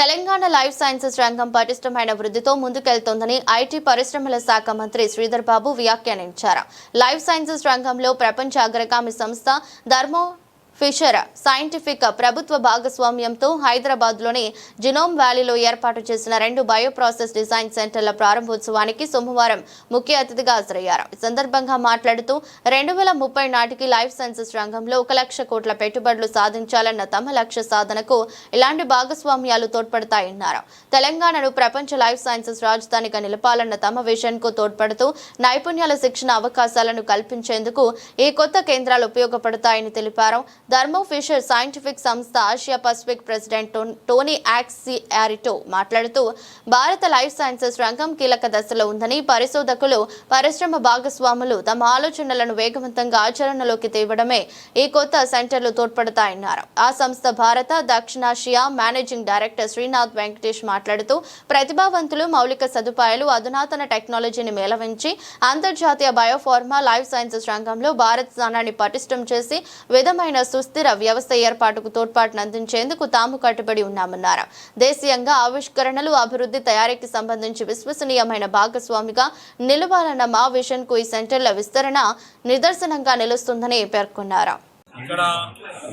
Telangana life sciences రంగం పటిష్టమైన వృద్ధితో ముందుకెళ్తోందని IT పరిశ్రమల శాఖ మంత్రి శ్రీధర్ బాబు వ్యాఖ్యానించారు. లైఫ్ సైన్సెస్ రంగంలో ప్రపంచ అగ్రగామి సంస్థ ధర్మో ఫిషర్ సైంటిఫిక్ ప్రభుత్వ భాగస్వామ్యంతో హైదరాబాద్లోని జినోమ్ వ్యాలీలో ఏర్పాటు చేసిన రెండు బయోప్రాసెస్ డిజైన్ సెంటర్ల ప్రారంభోత్సవానికి సోమవారం ముఖ్య అతిథిగా హాజరయ్యారు. ఈ సందర్భంగా మాట్లాడుతూ రెండు వేల ముప్పై నాటికి లైఫ్ సైన్సెస్ రంగంలో ఒక లక్ష కోట్ల పెట్టుబడులు సాధించాలన్న తమ లక్ష్య సాధనకు ఇలాంటి భాగస్వామ్యాలు తోడ్పడతాయన్నారు. తెలంగాణను ప్రపంచ లైఫ్ సైన్సెస్ రాజధానిగా నిలపాలన్న తమ విషయంకు తోడ్పడుతూ నైపుణ్యాల శిక్షణ అవకాశాలను కల్పించేందుకు ఈ కొత్త కేంద్రాలు ఉపయోగపడతాయని తెలిపారు. ధర్మో ఫిషర్ సైంటిఫిక్ సంస్థ ఆసియా పసిఫిక్ ప్రెసిడెంట్ టో- టోనీ యాక్సియారిటో మాట్లాడుతూ భారత లైఫ్ సైన్సెస్ రంగం కీలక దశలో ఉందని పరిశోధకులు పరిశ్రమ భాగస్వాములు తమ ఆలోచనలను వేగవంతంగా ఆచరణలోకి తేవడమే ఈ కొత్త సెంటర్లు తోడ్పడతాయన్నారు. ఆ సంస్థ భారత దక్షిణాసియా మేనేజింగ్ డైరెక్టర్ శ్రీనాథ్ వెంకటేష్ మాట్లాడుతూ ప్రతిభావంతులు మౌలిక సదుపాయాలు అధునాతన టెక్నాలజీని మేళవించి అంతర్జాతీయ బయోఫార్మా లైఫ్ సైన్సెస్ రంగంలో భారత్ స్థానాన్ని పటిష్టం చేసి విధమైన సుస్థిర వ్యవస్థ ఏర్పాటుకు తోడ్పాటును అందించేందుకు తాము కట్టుబడి ఉన్నామన్నారు. దేశీయంగా ఆవిష్కరణలు అభివృద్ధి తయారీకి సంబంధించి విశ్వసనీయమైన భాగస్వామిగా నిలవాలన్న మా విషన్కు ఈ సెంటర్ల విస్తరణ నిదర్శనంగా నిలుస్తుందని పేర్కొన్నారు. ఇక్కడ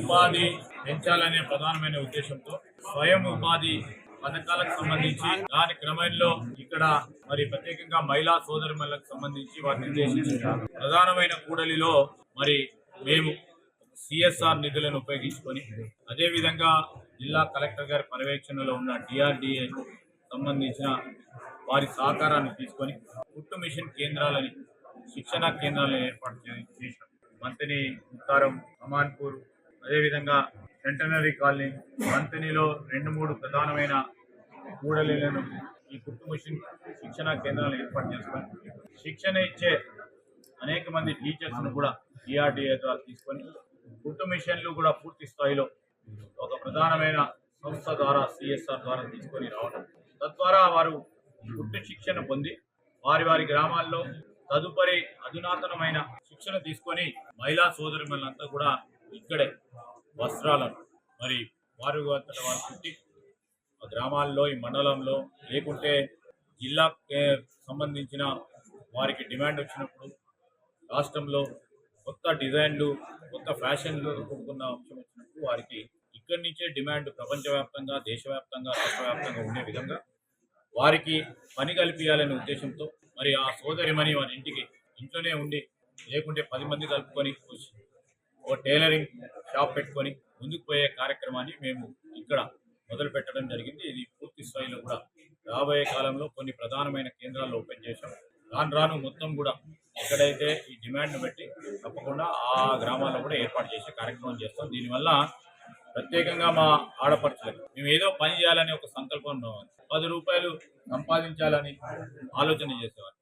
ఉపాధి పెంచాలనే ప్రధానమైన ఉద్దేశంతో స్వయం ఉపాధి పథకాలకు సంబంధించి దాని క్రమంలో ఇక్కడ మరి ప్రత్యేకంగా మహిళా సోదరులకు సంబంధించి వారిని నిర్దేశించారు. ప్రధానమైన కూడలిలో మరి మేము సిఎస్ఆర్ నిధులను ఉపయోగించుకొని అదేవిధంగా జిల్లా కలెక్టర్ గారి పర్యవేక్షణలో ఉన్న డిఆర్డిఏ సంబంధించిన వారి సహకారాన్ని తీసుకొని కుట్టు మిషన్ కేంద్రాలని శిక్షణా కేంద్రాలను ఏర్పాటు చే- చేశాం మంతిని ముత్తారం అమాన్పూర్ అదేవిధంగా సెంటనరీ కాలనీ మంతినిలో రెండు మూడు ప్రధానమైన కూడలీలను ఈ కుట్టు మిషన్ శిక్షణా కేంద్రాలను ఏర్పాటు చేసుకొని శిక్షణ ఇచ్చే అనేక మంది టీచర్స్ను కూడా డిఆర్డిఏ ద్వారా తీసుకొని గుట్టు మిషన్లు కూడా పూర్తి స్థాయిలో ఒక ప్రధానమైన సంస్థ ద్వారా సిఎస్ఆర్ ద్వారా తీసుకొని రావడం తద్వారా వారు గుట్టు శిక్షణ పొంది వారి వారి గ్రామాల్లో తదుపరి అధునాతనమైన శిక్షణ తీసుకొని మహిళా సోదరులంతా కూడా ఇక్కడే వస్త్రాలను మరి వారు అంతట వారు పుట్టి గ్రామాల్లో ఈ మండలంలో లేకుంటే జిల్లా సంబంధించిన వారికి డిమాండ్ వచ్చినప్పుడు రాష్ట్రంలో కొత్త డిజైన్లు కొత్త ఫ్యాషన్లు కూడుకున్న అంశం వచ్చినప్పుడు వారికి ఇక్కడి నుంచే డిమాండ్ ప్రపంచవ్యాప్తంగా దేశవ్యాప్తంగా రాష్ట్రవ్యాప్తంగా ఉండే విధంగా వారికి పని కల్పించాలనే ఉద్దేశంతో మరి ఆ సోదరిమణి వారి ఇంటికి ఇంట్లోనే ఉండి లేకుంటే పది మంది కలుపుకొని ఒక టైలరింగ్ షాప్ పెట్టుకొని ముందుకు పోయే కార్యక్రమాన్ని మేము ఇక్కడ మొదలు పెట్టడం జరిగింది. ఇది పూర్తి స్థాయిలో కూడా రాబోయే కాలంలో కొన్ని ప్రధానమైన కేంద్రాలు ఓపెన్ చేశాం. రాను రాను మొత్తం కూడా ఎక్కడైతే ఈ డిమాండ్ను బట్టి తప్పకుండా ఆ గ్రామాల్లో కూడా ఏర్పాటు చేసే కార్యక్రమం చేస్తాం. దీనివల్ల ప్రత్యేకంగా మా ఆడపడుచులకు మేము ఏదో పని చేయాలని ఒక సంకల్పం పది రూపాయలు సంపాదించాలని ఆలోచన చేసేవారు.